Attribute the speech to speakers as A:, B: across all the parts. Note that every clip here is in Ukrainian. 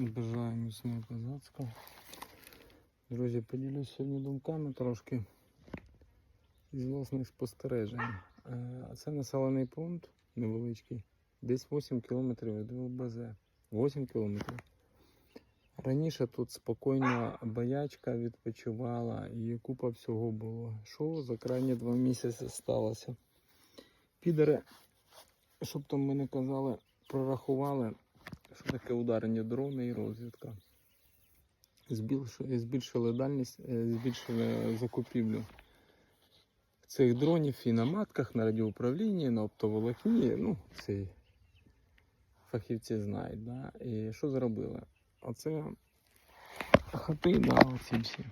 A: Бажаю міцного козацького. Друзі, поділюсь сьогодні думками трошки із власних спостережень. Е, а Це населений пункт невеличкий, десь 8 кілометрів від ОБЗ. 8 кілометрів. Раніше тут спокійно боячка відпочивала і купа всього було. Що за крайні два місяці сталося? Підери, щоб там ми не казали, прорахували, таке ударення дрони і розвідка. Збільшили, збільшили дальність, е, збільшили закупівлю цих дронів і на матках, на радіоуправлінні, на оптоволокні. Ну, це фахівці знають. Да? І що зробили? Оце хати, да, оці всі.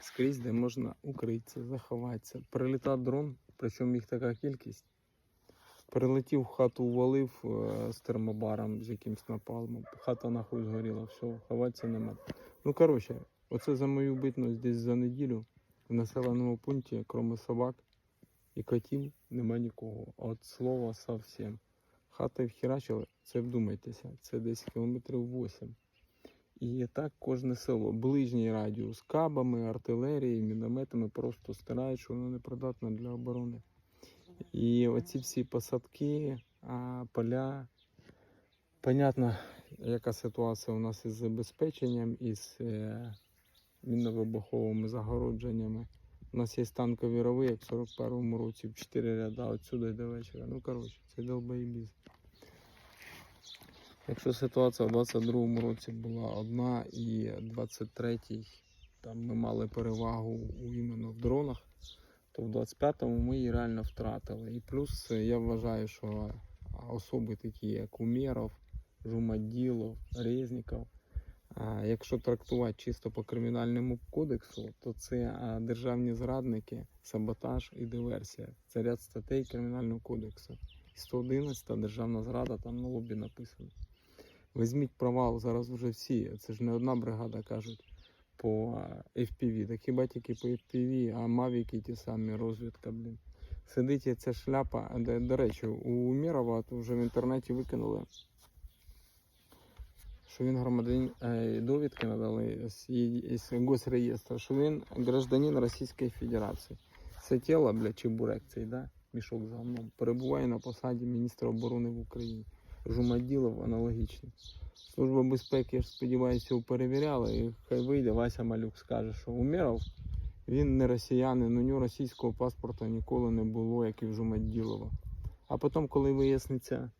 A: Скрізь, де можна укритися, заховатися. Прилітав дрон, причому їх така кількість. Прилетів в хату, увалив е, з термобаром, з якимсь напалмом. Хата нахуй згоріла, все, ховатися нема. Ну, коротше, оце за мою битність десь за неділю в населеному пункті, крім собак і котів, нема нікого. От слова совсем. Хати вхерачили, це вдумайтеся, це десь кілометрів 8. І так кожне село, ближній радіус, кабами, артилерією, мінометами просто стирають, що воно непридатне для оборони. І оці всі посадки, поля. Понятно, яка ситуація у нас із забезпеченням, із е, мінно-вибуховими загородженнями. У нас є танкові рови, як в 41-му році, в 4 ряда, отсюди й до вечора. Ну, коротше, це долбоєбіз. Якщо ситуація в 22-му році була одна і 23-й, там ми мали перевагу у- іменно в дронах, то в 25-му ми її реально втратили. І плюс е, я вважаю, що особи такі, як Умєров, Жумаділов, Резніков, якщо трактувати чисто по кримінальному кодексу, то це державні зрадники, саботаж і диверсія. Це ряд статей Кримінального кодексу. І 111 державна зрада там на лобі написано. Візьміть провал зараз вже всі. Це ж не одна бригада кажуть по FPV. Так хіба тільки по FPV, а мавіки ті самі розвідка, блін. Сидить ця шляпа. До, до речі, у Мірова вже в інтернеті викинули, що він громадянин е, довідки надали з, госреєстру, що він гражданин Російської Федерації. Це тіло, бля, чебурек цей, да? мішок з гамном, перебуває на посаді міністра оборони в Україні. Жумаділов аналогічно. Служба безпеки, я сподіваюся, його перевіряла, і хай вийде, Вася Малюк скаже, що Умєров, він не росіянин, у нього російського паспорта ніколи не було, як і в Жумаділова. А потім, коли виясниться,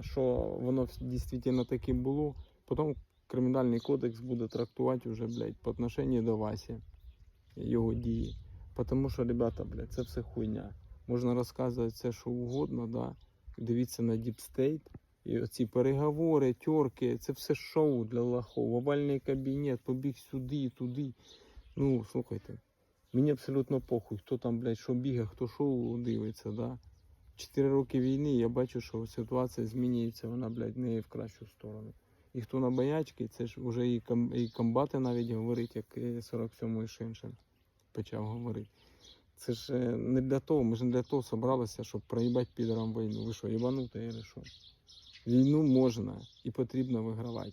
A: що воно дійсно таки було, потім кримінальний кодекс буде трактувати вже, блядь, по отношенню до Васі, його дії. Тому що, ребята, блядь, це все хуйня. Можна розказувати все, що угодно, да. Дивіться на Deep State. І оці переговори, тьорки, це все шоу для лохов. Овальний кабінет, побіг сюди, туди. Ну, слухайте, мені абсолютно похуй, хто там, блядь, що бігає, хто шоу дивиться, да. Чотири роки війни, я бачу, що ситуація змінюється, вона, блядь, не в кращу сторону. І хто на боячки, це ж вже і, ком, і комбати навіть говорить, як 47-й Шеншин почав говорити. Це ж е, не для того, ми ж не для того зібралися, щоб проїбати підерам війну. Ви що, їбанути чи що? Війну можна і потрібно вигравати.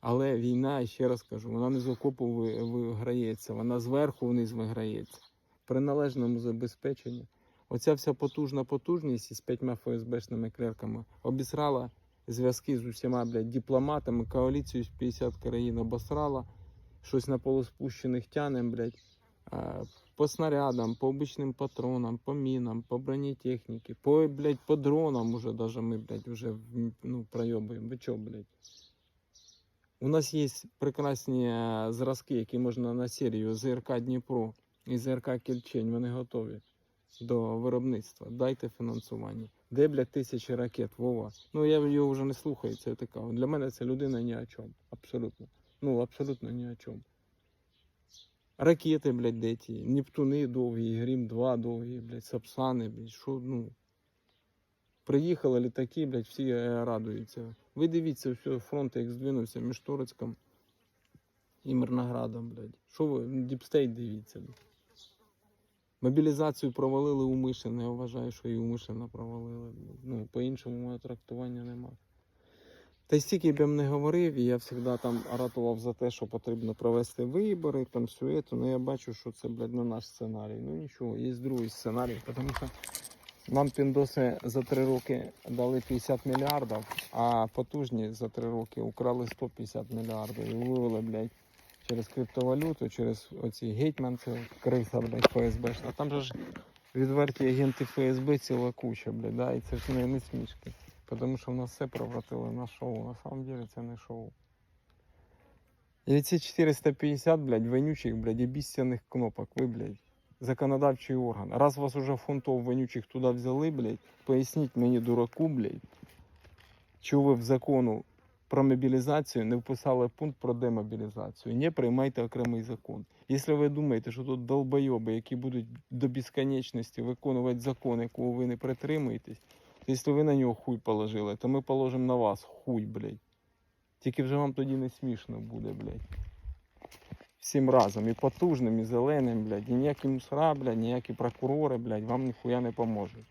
A: Але війна, ще раз кажу, вона не з окопу виграється, вона зверху вниз виграється. При належному забезпеченні. Оця вся потужна потужність із п'ятьма ФСБшними клерками обісрала зв'язки з усіма блядь, дипломатами, коаліцію з 50 країн обосрала, щось на полуспущених тянем, блядь, по снарядам, по обичним патронам, по мінам, по бронетехніці, по, блядь, по дронам уже даже ми, блядь, вже в- ну, пройобуємо. Ви чо, блядь? У нас є прекрасні е, зразки, які можна на серію ЗРК Дніпро і ЗРК Кільчень, вони готові до виробництва. Дайте фінансування. Де, блядь, тисячі ракет, Вова? Ну я його вже не слухаю, це така. Для мене це людина ні о чому. Абсолютно. Ну, абсолютно ні о чому. Ракети, блядь, де ті, Нептуни довгі, Грім 2 довгі, блядь, Сапсани, блядь, що, ну. Приїхали літаки, блядь, всі е, радуються. Ви дивіться, все, фронт як здвинувся між Торецьком і Мирноградом, блядь. Що ви, Діпстейт дивіться. блядь. Мобілізацію провалили умишлено. Я вважаю, що і умишлено провалили. Ну, по-іншому трактування нема. Та й стільки б я не говорив, і я завжди там ратував за те, що потрібно провести вибори, там все це, але я бачу, що це, блядь, не наш сценарій. Ну нічого, є другий сценарій, тому що нам піндоси за три роки дали 50 мільярдів, а потужні за три роки украли 150 мільярдів і вивели, блядь, через криптовалюту, через оці гетьманці, криса, блядь, ФСБ. А там же ж відверті агенти ФСБ ціла куча, блядь, да, і це ж не смішки. Тому що в нас все превратили на шоу. На самом деле це не шоу. І ці 450, блядь, вонючих, блядь, обіцяних кнопок, ви, блядь, законодавчий орган. Раз вас уже фунтов вонючих туди взяли, блядь, поясніть мені, дураку, блядь, чого ви в закону про мобілізацію не вписали пункт про демобілізацію. Не приймайте окремий закон. Якщо ви думаєте, що тут долбойоби, які будуть до безконечності виконувати закон, якого ви не притримуєтесь, якщо ви на нього хуй положили, то ми положимо на вас хуй, блядь. Тільки вже вам тоді не смішно буде, блядь. Всім разом. І потужним, і зеленим, блядь. І ніякі мусора, блядь, ніякі прокурори, блядь, вам ніхуя не поможуть.